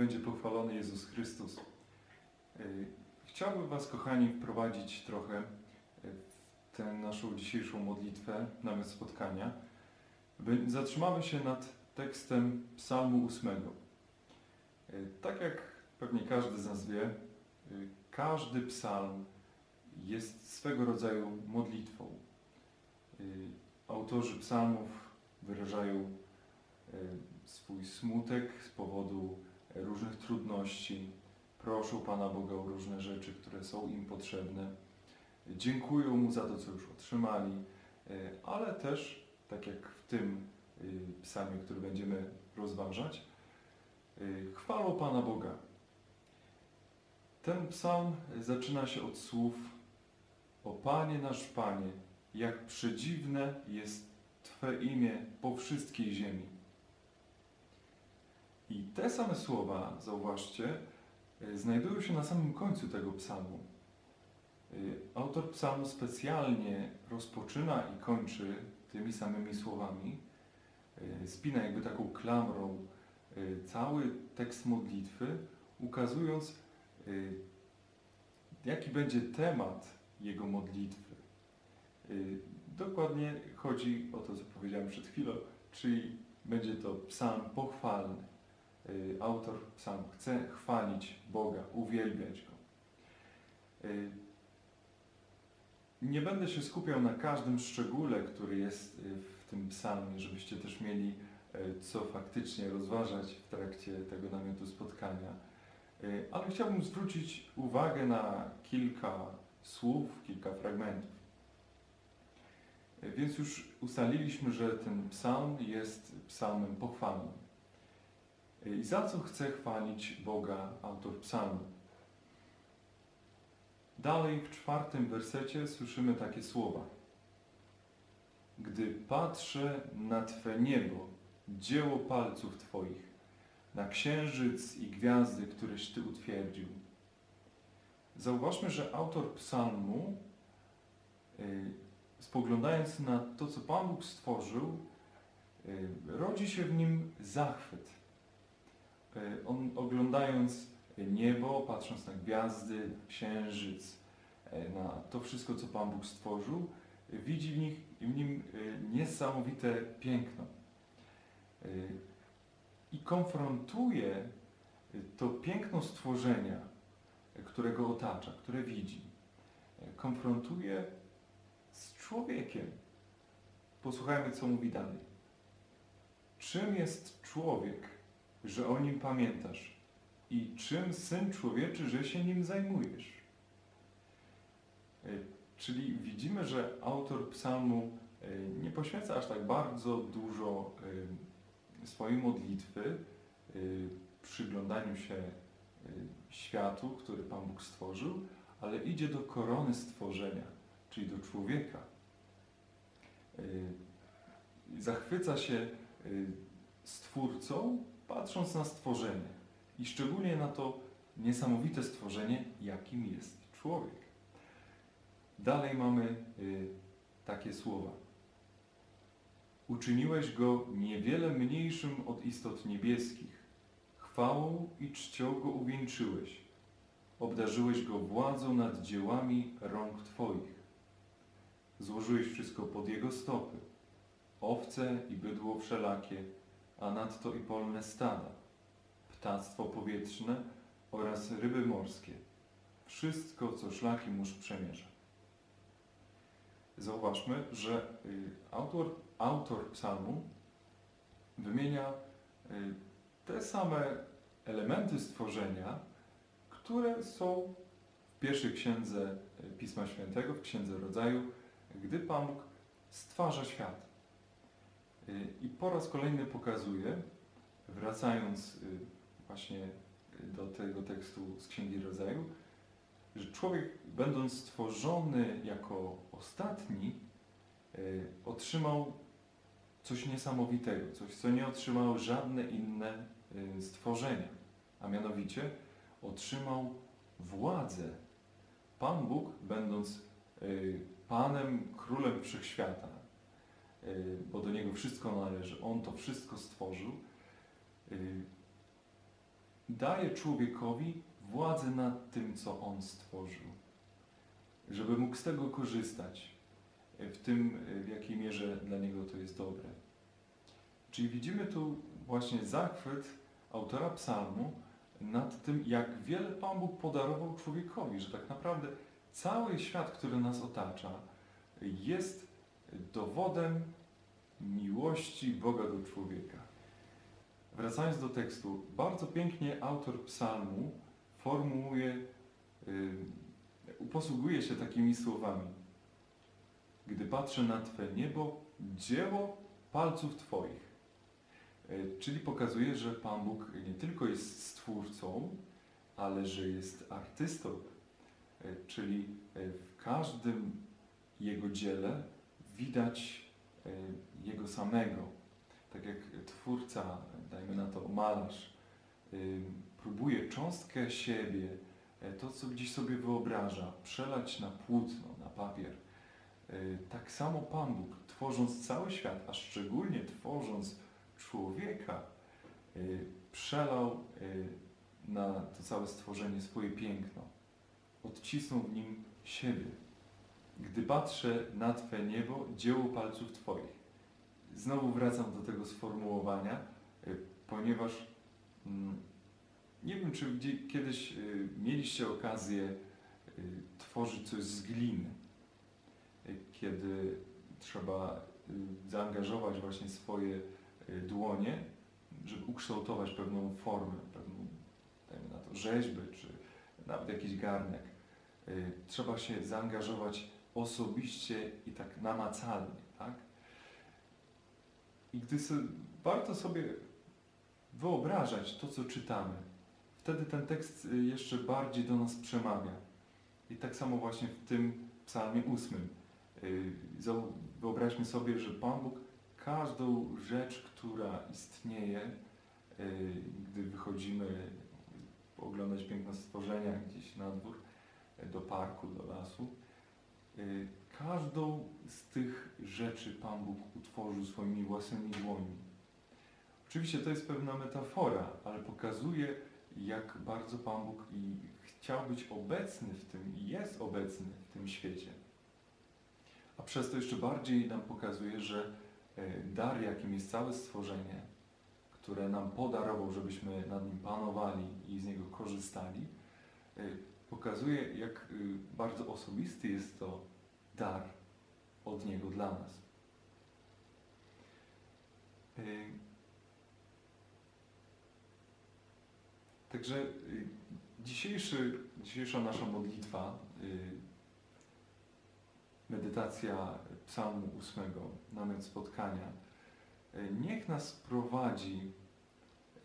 Będzie pochwalony Jezus Chrystus. Y, Chciałbym Was, kochani, wprowadzić trochę y, w tę naszą dzisiejszą modlitwę, nawet spotkania. Zatrzymamy się nad tekstem Psalmu 8. Y, Tak jak pewnie każdy z nas wie, każdy psalm jest swego rodzaju modlitwą. Autorzy psalmów wyrażają swój smutek z powodu różnych trudności, proszą Pana Boga o różne rzeczy, które są im potrzebne, dziękują Mu za to, co już otrzymali, y, ale też, tak jak w tym y, psalmie, który będziemy rozważać, y, chwalą Pana Boga. Ten psalm zaczyna się od słów O Panie nasz Panie, jak przedziwne jest Twe imię po wszystkiej ziemi. I te same słowa, zauważcie, y, znajdują się na samym końcu tego psalmu. Y, Autor psalmu specjalnie rozpoczyna i kończy tymi samymi słowami. Y, Spina jakby taką klamrą cały tekst modlitwy, ukazując, jaki będzie temat jego modlitwy. Dokładnie chodzi o to, co powiedziałem przed chwilą, czyli będzie to psalm pochwalny. Y, Autor psalmu chce chwalić Boga, uwielbiać Go. Y, Nie będę się skupiał na każdym szczególe, który jest y, w tym psalmie, żebyście też mieli co faktycznie rozważać w trakcie tego namiotu spotkania. Ale chciałbym zwrócić uwagę na kilka słów, kilka fragmentów. Więc już ustaliliśmy, że ten psalm jest psalmem pochwalnym. I za co chce chwalić Boga autor psalmu? Dalej w czwartym wersecie słyszymy takie słowa. Gdy patrzę na Twe niebo, dzieło palców Twoich, na księżyc i gwiazdy, któreś Ty utwierdził. Zauważmy, że autor psalmu, y, spoglądając na to, co Pan Bóg stworzył, y, rodzi się w nim zachwyt. Y, On oglądając niebo, patrząc na gwiazdy, księżyc, y, na to wszystko, co Pan Bóg stworzył, widzi w, nich, w nim y, niesamowite piękno. I konfrontuje to piękno stworzenia, y, którego otacza, które widzi. Konfrontuje z człowiekiem. Posłuchajmy, co mówi dalej. Czym jest człowiek, że o nim pamiętasz? I czym syn człowieczy, że się nim zajmujesz? Y, Czyli widzimy, że autor psalmu y, nie poświęca aż tak bardzo dużo y, swojej modlitwy przyglądaniu się światu, który Pan Bóg stworzył, ale idzie do korony stworzenia, czyli do człowieka. Zachwyca się Stwórcą, patrząc na stworzenie i szczególnie na to niesamowite stworzenie, jakim jest człowiek. Dalej mamy y, takie słowa. Uczyniłeś go niewiele mniejszym od istot niebieskich. Chwałą i czcią go uwieńczyłeś. Obdarzyłeś go władzą nad dziełami rąk Twoich. Złożyłeś wszystko pod jego stopy. Owce i bydło wszelakie, a nadto i polne stada, ptactwo powietrzne oraz ryby morskie. Wszystko, co szlaki mórz przemierza. Zauważmy, że y, autor, autor psalmu wymienia y, te same elementy stworzenia, które są w pierwszej księdze y, Pisma Świętego, w księdze rodzaju, gdy Pan Bóg stwarza świat. Y, I po raz kolejny pokazuje, wracając y, właśnie y, do tego tekstu z Księgi Rodzaju, że człowiek, będąc stworzony jako ostatni, otrzymał coś niesamowitego, coś, co nie otrzymały żadne inne stworzenia, a mianowicie otrzymał władzę. Pan Bóg, będąc Panem, Królem Wszechświata, bo do Niego wszystko należy, On to wszystko stworzył, y, daje człowiekowi władzę nad tym, co on stworzył, żeby mógł z tego korzystać w tym, w jakiej mierze dla niego to jest dobre. Czyli widzimy tu właśnie zachwyt autora psalmu nad tym, jak wiele Pan Bóg podarował człowiekowi, że tak naprawdę cały świat, który nas otacza, jest dowodem miłości Boga do człowieka. Wracając do tekstu, bardzo pięknie autor psalmu formułuje, yy, posługuje się takimi słowami. Gdy patrzę na Twe niebo, dzieło palców Twoich. Yy, czyli pokazuje, że Pan Bóg nie tylko jest stwórcą, ale że jest artystą. Yy, czyli yy, w każdym Jego dziele widać yy, Jego samego. Tak jak twórca, dajmy na to malarz, yy, próbuje cząstkę siebie, yy, to co gdzieś sobie wyobraża, przelać na płótno, na papier. Tak samo Pan Bóg, tworząc cały świat, a szczególnie tworząc człowieka, przelał na to całe stworzenie swoje piękno. Odcisnął w nim siebie. Gdy patrzę na Twe niebo, dzieło palców Twoich. Znowu wracam do tego sformułowania, y, ponieważ mm, nie wiem, czy kiedyś y, mieliście okazję y, tworzyć coś z gliny, kiedy trzeba zaangażować właśnie swoje dłonie, żeby ukształtować pewną formę, pewną, dajmy na to, rzeźbę, czy nawet jakiś garnek. Trzeba się zaangażować osobiście i tak namacalnie, tak? I gdy so, warto sobie wyobrażać to, co czytamy, wtedy ten tekst y, jeszcze bardziej do nas przemawia. I tak samo właśnie w tym psalmie ósmym. Y, Wyobraźmy sobie, że Pan Bóg każdą rzecz, która istnieje, y, gdy wychodzimy oglądać piękne stworzenia gdzieś na dwór, do parku, do lasu, każdą z tych rzeczy Pan Bóg utworzył swoimi własnymi dłońmi. Oczywiście to jest pewna metafora, ale pokazuje, jak bardzo Pan Bóg i chciał być obecny w tym i jest obecny w tym świecie. A przez to jeszcze bardziej nam pokazuje, że e, dar, jakim jest całe stworzenie, które nam podarował, żebyśmy nad nim panowali i z niego korzystali, e, pokazuje, jak y, bardzo osobisty jest to dar od niego dla nas. E, Także y, dzisiejszy, dzisiejsza nasza modlitwa, y, medytacja Psalmu 8, namiot spotkania, y, niech nas prowadzi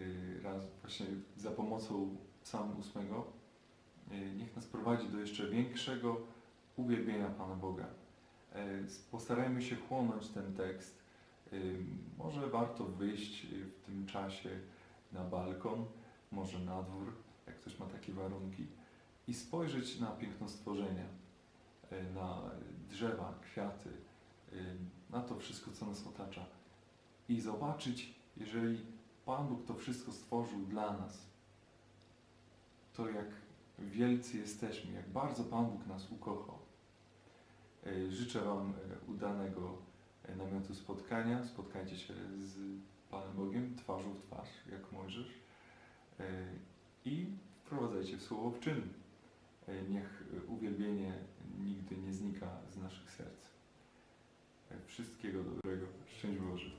y, raz właśnie za pomocą Psalmu 8, y, niech nas prowadzi do jeszcze większego uwielbienia Pana Boga. Y, Postarajmy się chłonąć ten tekst. Y, Może warto wyjść w tym czasie na balkon, może na dwór, jak ktoś ma takie warunki, i spojrzeć na piękno stworzenia, na drzewa, kwiaty, na to wszystko, co nas otacza. I zobaczyć, jeżeli Pan Bóg to wszystko stworzył dla nas, to jak wielcy jesteśmy, jak bardzo Pan Bóg nas ukochał. Y, Życzę Wam y, udanego y, namiotu spotkania. Spotkajcie się z Panem Bogiem twarzą w twarz, jak Mojżesz. I wprowadzajcie w słowo w czyn. Niech uwielbienie nigdy nie znika z naszych serc. Wszystkiego dobrego. Szczęść Boże.